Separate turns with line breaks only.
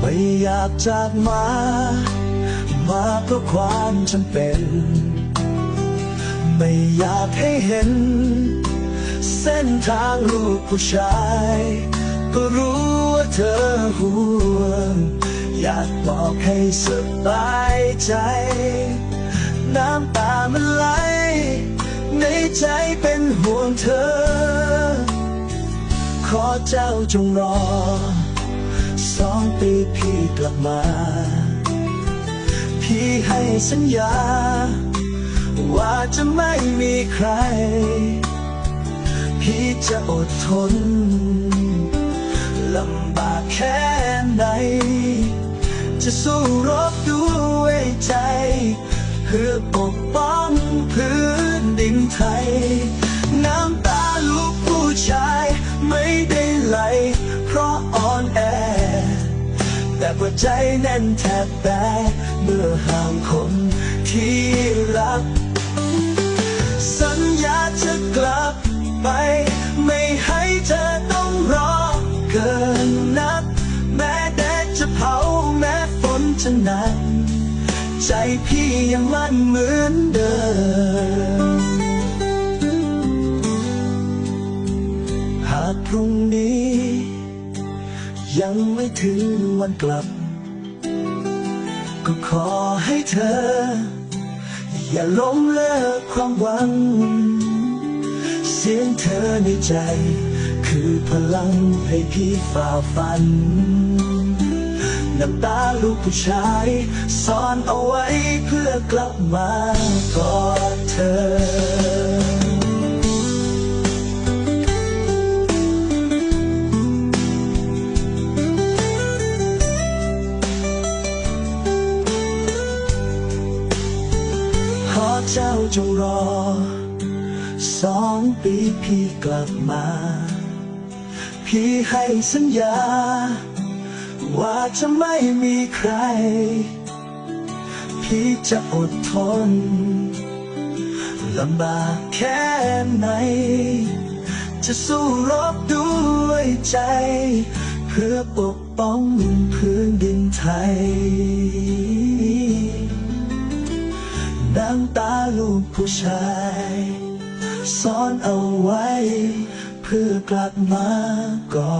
ไม่อยากจากมา มาเพราะความจำเป็น ไม่อยากให้เห็น เส้นทางลูกผู้ชาย ก็รู้ว่าเธอห่วง อยากบอกให้สบายใจ น้ำตามันไหล ในใจเป็นห่วงเธอ ขอเจ้าจงรอ สองปีพี่กลับมา พี่ให้สัญญา ว่าจะไม่มีใคร พี่จะอดทนลำบากแค่ไหน จะสู้รบด้วยใจ เพื่อปกป้องพื้น แต่หัวใจแน่นแทบแตกเมื่อห่างคนที่รัก สัญญาจะกลับไป ไม่ให้เธอต้องรอเกินนักแม้แดดจะเผาแม้ฝนจะหนักใจพี่ยังมั่นเหมือนเดิม หากพรุ่งนี้ ยังไม่ถึงวันกลับ ก็ขอให้เธอ อย่าล้มเลิกความหวัง เสียงเธอในใจ คือพลังให้พี่ฝ่าฟันน้ำตาลูกผู้ชายซ่อนเอาไว้เพื่อกลับมากอดเธอ อเจ้าจงรอ สองปีพี่กลับมา พี่ให้สัญญา ว่าจะไม่มีใคร พี่จะอดทนลำบากแค่ไหน จะสู้รบด้วยใจ เพื่อปกป้องพื้นดินไทย ผู้ชายซ่อนเอาไว้ เพื่อกลับมากอดเธอ